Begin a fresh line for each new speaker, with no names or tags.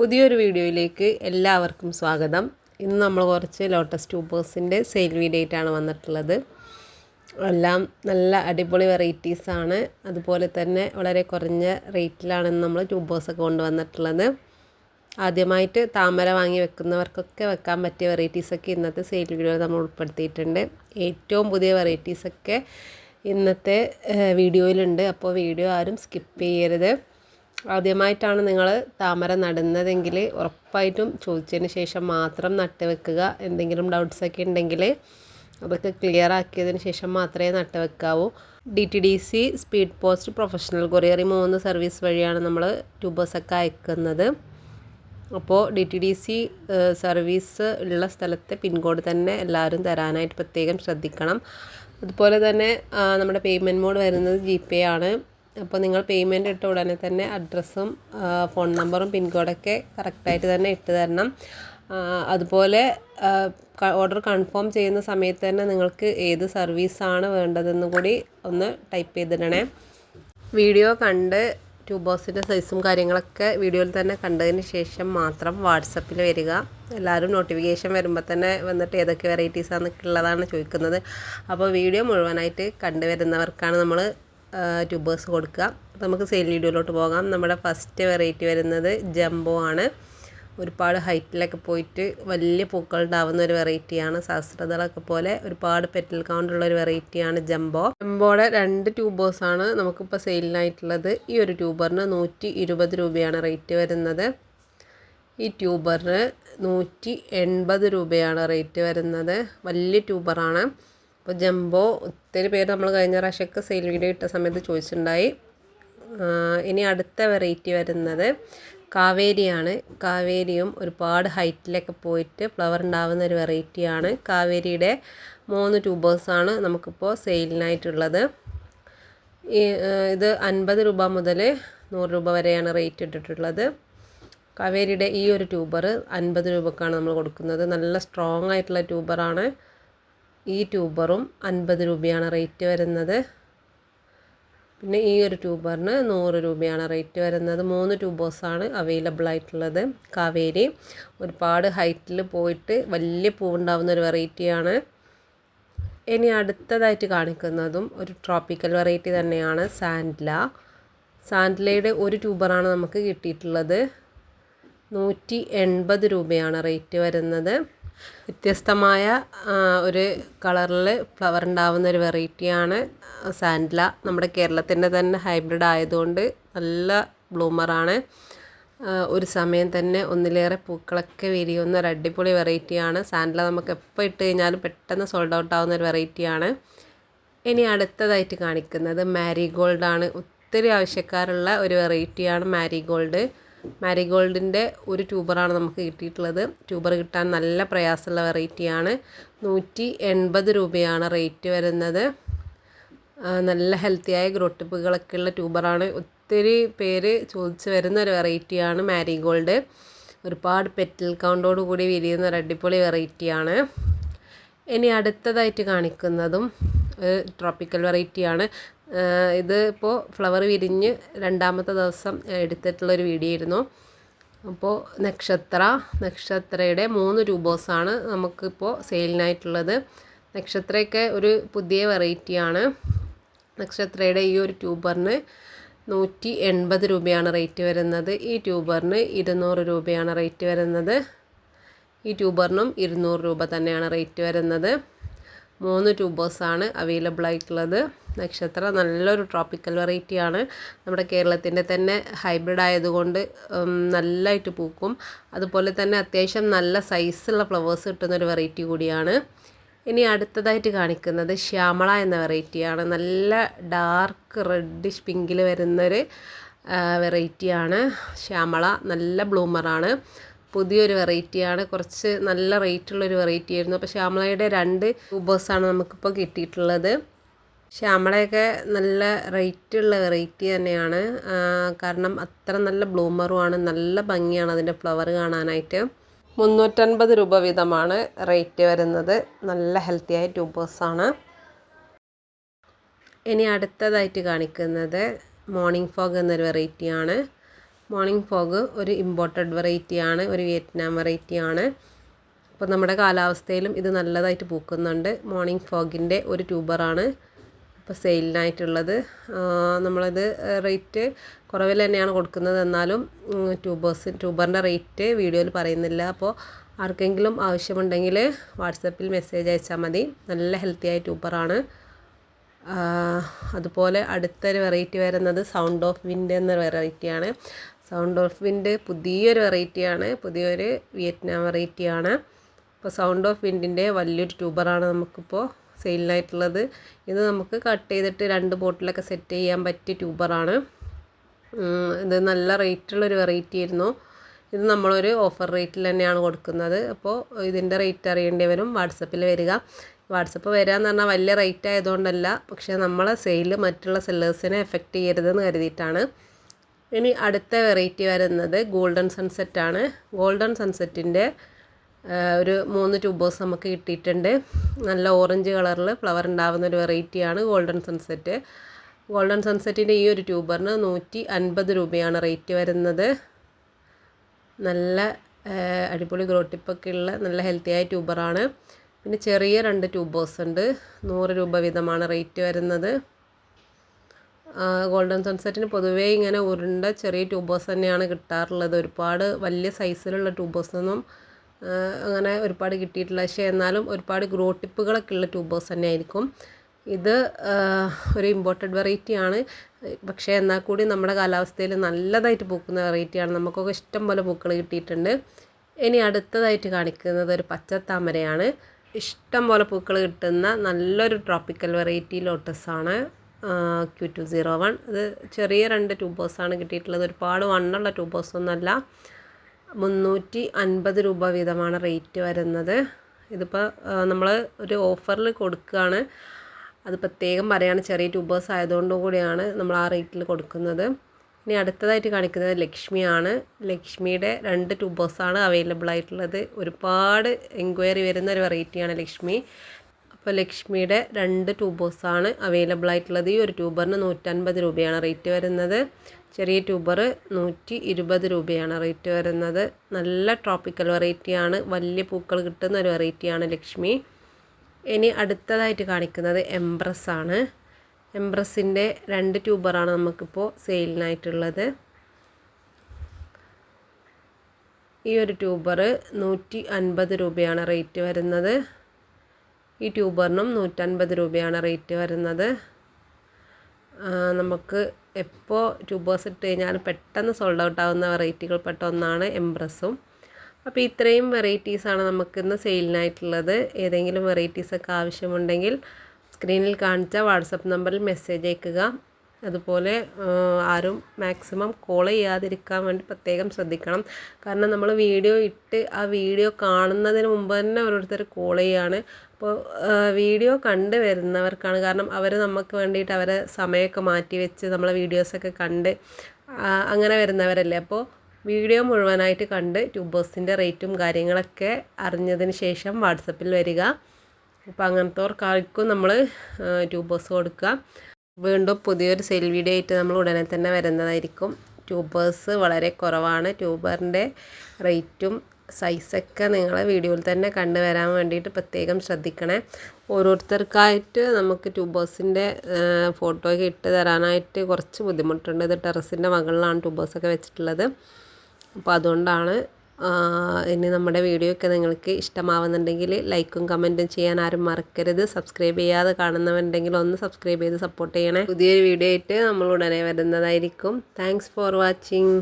പുതിയൊരു വീഡിയോയിലേക്ക് എല്ലാവർക്കും സ്വാഗതം ഇന്ന് നമ്മൾ കുറച്ച് ലോട്ടസ് ട്യൂബേഴ്സിൻ്റെ സെയിൽ വീഡിയോ ആണ് വന്നിട്ടുള്ളത് എല്ലാം നല്ല അടിപൊളി വെറൈറ്റീസാണ് അതുപോലെ തന്നെ വളരെ കുറഞ്ഞ റേറ്റിലാണ് നമ്മൾ ട്യൂബേഴ്സൊക്കെ കൊണ്ടുവന്നിട്ടുള്ളത് ആദ്യമായിട്ട് താമര വാങ്ങി വെക്കുന്നവർക്കൊക്കെ വെക്കാൻ പറ്റിയ വെറൈറ്റീസൊക്കെ ഇന്നത്തെ സെയിൽ വീഡിയോയിൽ നമ്മൾ ഉൾപ്പെടുത്തിയിട്ടുണ്ട് ഏറ്റവും പുതിയ വെറൈറ്റീസൊക്കെ ഇന്നത്തെ വീഡിയോയിലുണ്ട് അപ്പോൾ വീഡിയോ ആരും സ്കിപ്പ് ചെയ്യരുത് ആദ്യമായിട്ടാണ് നിങ്ങൾ താമര നടുന്നതെങ്കിൽ ഉറപ്പായിട്ടും ചോദിച്ചതിന് ശേഷം മാത്രം നട്ട് വെക്കുക എന്തെങ്കിലും ഡൗട്ട്സൊക്കെ ഉണ്ടെങ്കിൽ അതൊക്കെ ക്ലിയർ ആക്കിയതിന് ശേഷം മാത്രമേ നട്ട് വെക്കാവൂ D T D C speed post professional courier മൂന്ന് സർവീസ് വഴിയാണ് നമ്മൾ ട്യൂബേഴ്സൊക്കെ അയക്കുന്നത് അപ്പോൾ D T D C service ഉള്ള സ്ഥലത്തെ പിൻകോഡ് തന്നെ എല്ലാവരും തരാനായിട്ട് പ്രത്യേകം ശ്രദ്ധിക്കണം അതുപോലെ തന്നെ നമ്മുടെ പേയ്മെൻറ്റ് മോഡ് വരുന്നത് ജി പേ ആണ് അപ്പോൾ നിങ്ങൾ പേയ്മെൻറ്റ് ഇട്ട ഉടനെ തന്നെ അഡ്രസ്സും ഫോൺ നമ്പറും പിൻകോഡൊക്കെ കറക്റ്റായിട്ട് തന്നെ ഇട്ട് തരണം അതുപോലെ ഓർഡർ കൺഫേം ചെയ്യുന്ന സമയത്ത് തന്നെ നിങ്ങൾക്ക് ഏത് സർവീസാണ് വേണ്ടതെന്ന് കൂടി ഒന്ന് ടൈപ്പ് ചെയ്തിടണേ വീഡിയോ കണ്ട് ബോക്സിൻ്റെ സൈസും കാര്യങ്ങളൊക്കെ വീഡിയോയിൽ തന്നെ കണ്ടതിന് ശേഷം മാത്രം വാട്സപ്പിൽ വരിക എല്ലാവരും നോട്ടിഫിക്കേഷൻ വരുമ്പോൾ തന്നെ വന്നിട്ട് ഏതൊക്കെ വെറൈറ്റീസാണെന്നൊക്കെ ഉള്ളതാണ് ചോദിക്കുന്നത് അപ്പോൾ വീഡിയോ മുഴുവനായിട്ട് കണ്ടുവരുന്നവർക്കാണ് നമ്മൾ ട്യൂബേഴ്സ് കൊടുക്കുക നമുക്ക് സെയിൽ വീഡിയോയിലോട്ട് പോകാം നമ്മുടെ ഫസ്റ്റ് വെറൈറ്റി വരുന്നത് ജംബോ ആണ് ഒരുപാട് ഹൈറ്റിലൊക്കെ പോയിട്ട് വലിയ പൂക്കൾ ഉണ്ടാവുന്ന ഒരു വെറൈറ്റിയാണ് സഹസ്രദളൊക്കെ പോലെ ഒരുപാട് പെറ്റൽ ഉള്ള ഒരു വെറൈറ്റിയാണ് ജംബോ ജംബോയുടെ രണ്ട് ട്യൂബേഴ്സാണ് നമുക്കിപ്പോൾ സെയിലിനായിട്ടുള്ളത് ഈ ഒരു ട്യൂബറിന് നൂറ്റി ഇരുപത് രൂപയാണ് റേറ്റ് വരുന്നത് ഈ ട്യൂബറിന് നൂറ്റി എൺപത് രൂപയാണ് റേറ്റ് വരുന്നത് വലിയ ട്യൂബറാണ് അപ്പോൾ ജംബോ ഒത്തിരി പേര് നമ്മൾ കഴിഞ്ഞ പ്രാവശ്യമൊക്കെ സെയിൽ വീഡിയോ ഇട്ട സമയത്ത് ചോദിച്ചിട്ടുണ്ടായി ഇനി അടുത്ത വെറൈറ്റി വരുന്നത് കാവേരിയാണ് കാവേരിയും ഒരുപാട് ഹൈറ്റിലൊക്കെ പോയിട്ട് ഫ്ലവർ ഉണ്ടാവുന്ന ഒരു വെറൈറ്റിയാണ് കാവേരിയുടെ മൂന്ന് ട്യൂബേഴ്സാണ് നമുക്കിപ്പോൾ സെയിലിനായിട്ടുള്ളത് ഇത് അൻപത് രൂപ മുതൽ നൂറ് രൂപ വരെയാണ് റേറ്റ് ഇട്ടിട്ടുള്ളത് കാവേരിയുടെ ഈ ഒരു ട്യൂബർ അൻപത് രൂപക്കാണ് നമ്മൾ കൊടുക്കുന്നത് നല്ല സ്ട്രോങ് ആയിട്ടുള്ള ട്യൂബറാണ് ഈ ട്യൂബറും അൻപത് രൂപയാണ് റേറ്റ് വരുന്നത് പിന്നെ ഈ ഒരു ട്യൂബറിന് നൂറ് രൂപയാണ് റേറ്റ് വരുന്നത് മൂന്ന് ട്യൂബേഴ്സാണ് അവൈലബിൾ ആയിട്ടുള്ളത് കാവേരി ഒരുപാട് ഹൈറ്റിൽ പോയിട്ട് വലിയ പൂവുണ്ടാവുന്ന ഒരു വെറൈറ്റിയാണ് ഇനി അടുത്തതായിട്ട് കാണിക്കുന്നതും ഒരു ട്രോപ്പിക്കൽ വെറൈറ്റി തന്നെയാണ് സാൻഡ്ല സാൻഡ്ലയുടെ ഒരു ട്യൂബറാണ് നമുക്ക് കിട്ടിയിട്ടുള്ളത് നൂറ്റി എൺപത് രൂപയാണ് റേറ്റ് വരുന്നത് വ്യത്യസ്തമായ ഒരു കളറിൽ ഫ്ലവർ ഉണ്ടാവുന്ന ഒരു വെറൈറ്റിയാണ് സാൻഡ്ല നമ്മുടെ കേരളത്തിൻ്റെ തന്നെ ഹൈബ്രിഡ് ആയതുകൊണ്ട് നല്ല ബ്ലൂമറാണ് ഒരു സമയം തന്നെ ഒന്നിലേറെ പൂക്കളൊക്കെ വിരിയുന്ന ഒരു അടിപൊളി വെറൈറ്റിയാണ് സാൻഡ്ല നമുക്ക് എപ്പോൾ ഇട്ട് കഴിഞ്ഞാലും പെട്ടെന്ന് സോൾഡ് ഔട്ട് ആവുന്ന ഒരു വെറൈറ്റിയാണ് ഇനി അടുത്തതായിട്ട് കാണിക്കുന്നത് മാരിഗോൾഡാണ് ഒത്തിരി ആവശ്യക്കാരുള്ള ഒരു വെറൈറ്റിയാണ് മാരിഗോൾഡ് മാരിഗോൾഡിൻ്റെ ഒരു ട്യൂബറാണ് നമുക്ക് കിട്ടിയിട്ടുള്ളത് ട്യൂബർ കിട്ടാൻ നല്ല പ്രയാസമുള്ള വെറൈറ്റിയാണ് നൂറ്റി എൺപത് രൂപയാണ് റേറ്റ് വരുന്നത് നല്ല ഹെൽത്തിയായ ഗ്രോട്ടിപ്പുകളൊക്കെ ഉള്ള ട്യൂബറാണ് ഒത്തിരി പേര് ചോദിച്ച് വരുന്ന ഒരു വെറൈറ്റിയാണ് മാരിഗോൾഡ് ഒരുപാട് പെറ്റൽ കൗണ്ടോട് കൂടി വിരിയുന്ന ഒരു അടിപൊളി വെറൈറ്റിയാണ് ഇനി അടുത്തതായിട്ട് കാണിക്കുന്നതും ട്രോപ്പിക്കൽ വെറൈറ്റിയാണ് ഇത് ഇപ്പോൾ ഫ്ലവർ വിരിഞ്ഞ് രണ്ടാമത്തെ ദിവസം എടുത്തിട്ടുള്ളൊരു വീഡിയോ ആയിരുന്നു അപ്പോൾ നക്ഷത്ര നക്ഷത്രയുടെ മൂന്ന് രൂപോസാണ് നമുക്കിപ്പോൾ സെയിലിനായിട്ടുള്ളത് നക്ഷത്രയൊക്കെ ഒരു പുതിയ വെറൈറ്റിയാണ് നക്ഷത്രയുടെ ഈ ഒരു ട്യൂബറിന് നൂറ്റി എൺപത് രൂപയാണ് റേറ്റ് വരുന്നത് ഈ ട്യൂബറിന് ഇരുന്നൂറ് രൂപയാണ് റേറ്റ് വരുന്നത് ഈ ട്യൂബറിനും ഇരുന്നൂറ് രൂപ തന്നെയാണ് റേറ്റ് വരുന്നത് മൂന്ന് ട്യൂബേഴ്സാണ് അവൈലബിൾ ആയിട്ടുള്ളത് നക്ഷത്ര നല്ലൊരു ട്രോപ്പിക്കൽ വെറൈറ്റിയാണ് നമ്മുടെ കേരളത്തിൻ്റെ തന്നെ ഹൈബ്രിഡ് ആയതുകൊണ്ട് നല്ലതായിട്ട് പൂക്കും അതുപോലെ തന്നെ അത്യാവശ്യം നല്ല സൈസുള്ള ഫ്ലവേഴ്സ് കിട്ടുന്നൊരു വെറൈറ്റി കൂടിയാണ് ഇനി അടുത്തതായിട്ട് കാണിക്കുന്നത് ശ്യാമള എന്ന വെറൈറ്റിയാണ് നല്ല ഡാർക്ക് റെഡിഷ് പിങ്കിൽ വരുന്നൊരു വെറൈറ്റിയാണ് ശ്യാമള നല്ല ബ്ലൂമറാണ് പുതിയൊരു വെറൈറ്റിയാണ് കുറച്ച് നല്ല റേറ്റുള്ളൊരു വെറൈറ്റി ആയിരുന്നു അപ്പോൾ ശ്യാമളയുടെ രണ്ട് ട്യൂബേഴ്സാണ് നമുക്കിപ്പോൾ കിട്ടിയിട്ടുള്ളത് ശ്യാമളയൊക്കെ നല്ല റേറ്റുള്ള വെറൈറ്റി തന്നെയാണ് കാരണം അത്ര നല്ല ബ്ലൂമറുമാണ് നല്ല ഭംഗിയാണ് അതിൻ്റെ ഫ്ലവർ കാണാനായിട്ട് മുന്നൂറ്റൻപത് രൂപ വീതമാണ് റേറ്റ് വരുന്നത് നല്ല ഹെൽത്തിയായ ട്യൂബേഴ്സാണ് ഇനി അടുത്തതായിട്ട് കാണിക്കുന്നത് മോർണിംഗ് ഫോഗ് എന്നൊരു വെറൈറ്റിയാണ് മോർണിംഗ് ഫോഗ് ഒരു ഇമ്പോർട്ടഡ് വെറൈറ്റിയാണ് ഒരു വിയറ്റ്നാം വെറൈറ്റിയാണ് അപ്പോൾ നമ്മുടെ കാലാവസ്ഥയിലും ഇത് നല്ലതായിട്ട് പൂക്കുന്നുണ്ട് മോർണിംഗ് ഫോഗിൻ്റെ ഒരു ട്യൂബറാണ് ഇപ്പോൾ സെയിലിനായിട്ടുള്ളത് നമ്മളത് റേറ്റ് കുറവിൽ തന്നെയാണ് കൊടുക്കുന്നത് എന്നാലും ട്യൂബേഴ്സ് ട്യൂബറിൻ്റെ റേറ്റ് വീഡിയോയിൽ പറയുന്നില്ല അപ്പോൾ ആർക്കെങ്കിലും ആവശ്യമുണ്ടെങ്കിൽ വാട്സപ്പിൽ മെസ്സേജ് അയച്ചാൽ മതി നല്ല ഹെൽത്തിയായ ട്യൂബറാണ് അതുപോലെ അടുത്തൊരു വെറൈറ്റി വരുന്നത് സൗണ്ട് ഓഫ് വിൻഡ് എന്ന വെറൈറ്റിയാണ് സൗണ്ട് ഓഫ് പുതിയൊരു വെറൈറ്റിയാണ് പുതിയൊരു വിയറ്റ്നാം വെറൈറ്റിയാണ് അപ്പോൾ സൗണ്ട് ഓഫ് വിൻഡിൻ്റെ വലിയൊരു ട്യൂബറാണ് നമുക്കിപ്പോൾ സെയിലിനായിട്ടുള്ളത് ഇത് നമുക്ക് കട്ട് ചെയ്തിട്ട് രണ്ട് ബോട്ടിലൊക്കെ സെറ്റ് ചെയ്യാൻ പറ്റിയ ട്യൂബറാണ് ഇത് നല്ല റേറ്റുള്ളൊരു വെറൈറ്റി ആയിരുന്നു ഇത് നമ്മളൊരു ഓഫർ റേറ്റിൽ തന്നെയാണ് കൊടുക്കുന്നത് അപ്പോൾ ഇതിൻ്റെ റേറ്റ് അറിയേണ്ടി വരും വാട്സപ്പിൽ വരിക വാട്സപ്പ് വരാമെന്ന് പറഞ്ഞാൽ വലിയ റേറ്റ് ആയതുകൊണ്ടല്ല പക്ഷേ നമ്മളെ സെയിൽ മറ്റുള്ള സെല്ലേഴ്സിനെ എഫക്റ്റ് ചെയ്യരുതെന്ന് കരുതിയിട്ടാണ് ഇനി അടുത്ത വെറൈറ്റി വരുന്നത് ഗോൾഡൻ സൺസെറ്റ് ആണ് ഗോൾഡൻ സൺസെറ്റിൻ്റെ ഒരു മൂന്ന് ട്യൂബോസ് നമുക്ക് കിട്ടിയിട്ടുണ്ട് നല്ല ഓറഞ്ച് കളറിൽ ഫ്ലവർ ഉണ്ടാകുന്ന ഒരു വെറൈറ്റിയാണ് ഗോൾഡൻ സൺസെറ്റ് ഗോൾഡൻ സൺസെറ്റിൻ്റെ ഈ ഒരു ട്യൂബറിന് നൂറ്റി അൻപത് രൂപയാണ് റേറ്റ് വരുന്നത് നല്ല അടിപൊളി ഗ്രോട്ടിപ്പൊക്കെ ഉള്ള നല്ല ഹെൽത്തിയായ ട്യൂബറാണ് പിന്നെ ചെറിയ രണ്ട് ട്യൂബോസ് ഉണ്ട് നൂറ് രൂപ വീതമാണ് റേറ്റ് വരുന്നത് ഗോൾഡൻ സൺസെറ്റിന് പൊതുവേ ഇങ്ങനെ ഉരുണ്ട ചെറിയ ട്യൂബേഴ്സ് തന്നെയാണ് കിട്ടാറുള്ളത് ഒരുപാട് വലിയ സൈസിലുള്ള ട്യൂബേഴ്സൊന്നും അങ്ങനെ ഒരുപാട് കിട്ടിയിട്ടില്ല പക്ഷേ എന്നാലും ഒരുപാട് ഗ്രോ ടിപ്പുകളൊക്കെ ഉള്ള ട്യൂബേഴ്സ് തന്നെയായിരിക്കും ഇത് ഒരു ഇമ്പോർട്ടഡ് ആണ് പക്ഷേ എന്നാൽ കൂടി നമ്മുടെ കാലാവസ്ഥയിൽ നല്ലതായിട്ട് പൂക്കുന്ന വെറൈറ്റിയാണ് നമുക്കൊക്കെ ഇഷ്ടം പോലെ പൂക്കൾ കിട്ടിയിട്ടുണ്ട് ഇനി അടുത്തതായിട്ട് കാണിക്കുന്നത് ഒരു പച്ചത്താമരയാണ് ഇഷ്ടം പോലെ പൂക്കൾ കിട്ടുന്ന നല്ലൊരു ട്രോപ്പിക്കൽ വെറൈറ്റി ആണ് ക്യൂ ടു സീറോ വൺ ഇത് ചെറിയ രണ്ട് ട്യൂബേഴ്സാണ് കിട്ടിയിട്ടുള്ളത് ഒരുപാട് വണ്ണുള്ള ട്യൂബേഴ്സ് ഒന്നല്ല മുന്നൂറ്റി അൻപത് രൂപ വീതമാണ് റേറ്റ് വരുന്നത് ഇതിപ്പോൾ നമ്മൾ ഒരു ഓഫറിൽ കൊടുക്കുകയാണ് അത് പ്രത്യേകം പറയുകയാണ് ചെറിയ ട്യൂബേഴ്സ് ആയതുകൊണ്ട് കൂടിയാണ് നമ്മൾ ആ റേറ്റിൽ കൊടുക്കുന്നത് ഇനി അടുത്തതായിട്ട് കാണിക്കുന്നത് ലക്ഷ്മിയാണ് ലക്ഷ്മിയുടെ രണ്ട് ട്യൂബേഴ്സാണ് അവൈലബിൾ ആയിട്ടുള്ളത് ഒരുപാട് എൻക്വയറി വരുന്ന ഒരു വെറൈറ്റിയാണ് ലക്ഷ്മി അപ്പോൾ ലക്ഷ്മിയുടെ രണ്ട് ട്യൂബേഴ്സാണ് അവൈലബിൾ ആയിട്ടുള്ളത് ഈ ഒരു ട്യൂബറിന് നൂറ്റൻപത് രൂപയാണ് റേറ്റ് വരുന്നത് ചെറിയ ട്യൂബർ നൂറ്റി ഇരുപത് രൂപയാണ് റേറ്റ് വരുന്നത് നല്ല ട്രോപ്പിക്കൽ വെറൈറ്റിയാണ് വലിയ പൂക്കൾ കിട്ടുന്ന ഒരു വെറൈറ്റിയാണ് ലക്ഷ്മി ഇനി അടുത്തതായിട്ട് കാണിക്കുന്നത് എംബ്രസ് ആണ് എംബ്രസിൻ്റെ രണ്ട് ട്യൂബറാണ് നമുക്കിപ്പോൾ സെയിലിനായിട്ടുള്ളത് ഈ ഒരു ട്യൂബർ നൂറ്റി അൻപത് രൂപയാണ് റേറ്റ് വരുന്നത് ഈ ട്യൂബറിനും നൂറ്റൻപത് രൂപയാണ് റേറ്റ് വരുന്നത് നമുക്ക് എപ്പോൾ ട്യൂബേഴ്സ് ഇട്ട് കഴിഞ്ഞാൽ പെട്ടെന്ന് സോൾഡ് ഔട്ട് ആവുന്ന പെട്ട ഒന്നാണ് എംബ്രസും അപ്പോൾ ഇത്രയും വെറൈറ്റീസാണ് നമുക്കിന്ന് സെയിലിനായിട്ടുള്ളത് ഏതെങ്കിലും വെറൈറ്റീസൊക്കെ ആവശ്യമുണ്ടെങ്കിൽ സ്ക്രീനിൽ കാണിച്ച വാട്സപ്പ് നമ്പറിൽ മെസ്സേജ് അയക്കുക അതുപോലെ ആരും മാക്സിമം കോൾ ചെയ്യാതിരിക്കാൻ വേണ്ടി പ്രത്യേകം ശ്രദ്ധിക്കണം കാരണം നമ്മൾ വീഡിയോ ഇട്ട് ആ വീഡിയോ കാണുന്നതിന് മുമ്പ് തന്നെ ഓരോരുത്തർ കോൾ ചെയ്യാണ് അപ്പോൾ വീഡിയോ കണ്ട് വരുന്നവർക്കാണ് കാരണം അവർ നമുക്ക് വേണ്ടിയിട്ട് അവരെ സമയമൊക്കെ മാറ്റി വെച്ച് നമ്മളെ വീഡിയോസൊക്കെ കണ്ട് അങ്ങനെ വരുന്നവരല്ലേ അപ്പോൾ വീഡിയോ മുഴുവനായിട്ട് കണ്ട് ട്യൂബേഴ്സിൻ്റെ റേറ്റും കാര്യങ്ങളൊക്കെ അറിഞ്ഞതിന് ശേഷം വാട്സപ്പിൽ വരിക അപ്പോൾ അങ്ങനത്തെവർക്കാർക്കും നമ്മൾ ട്യൂബേഴ്സ് കൊടുക്കുക വീണ്ടും പുതിയൊരു സെയിൽ വീഡിയോ ആയിട്ട് നമ്മൾ ഉടനെ തന്നെ വരുന്നതായിരിക്കും ട്യൂബേഴ്സ് വളരെ കുറവാണ് ട്യൂബറിൻ്റെ റേറ്റും സൈസൊക്കെ നിങ്ങളെ വീഡിയോയിൽ തന്നെ കണ്ടുവരാൻ വേണ്ടിയിട്ട് പ്രത്യേകം ശ്രദ്ധിക്കണേ ഓരോരുത്തർക്കായിട്ട് നമുക്ക് ട്യൂബേഴ്സിൻ്റെ ഫോട്ടോയൊക്കെ ഇട്ട് തരാനായിട്ട് കുറച്ച് ബുദ്ധിമുട്ടുണ്ട് ഇത് ടെറസിൻ്റെ മകളിലാണ് ട്യൂബേഴ്സൊക്കെ വെച്ചിട്ടുള്ളത് അപ്പോൾ അതുകൊണ്ടാണ് ഇനി നമ്മുടെ വീഡിയോ ഒക്കെ നിങ്ങൾക്ക് ഇഷ്ടമാവുന്നുണ്ടെങ്കിൽ ലൈക്കും കമൻറ്റും ചെയ്യാൻ ആരും മറക്കരുത് സബ്സ്ക്രൈബ് ചെയ്യാതെ കാണുന്നവരുണ്ടെങ്കിൽ ഒന്ന് സബ്സ്ക്രൈബ് ചെയ്ത് സപ്പോർട്ട് ചെയ്യണേ പുതിയൊരു വീഡിയോ ആയിട്ട് നമ്മൾ ഉടനെ വരുന്നതായിരിക്കും താങ്ക്സ് ഫോർ വാച്ചിങ്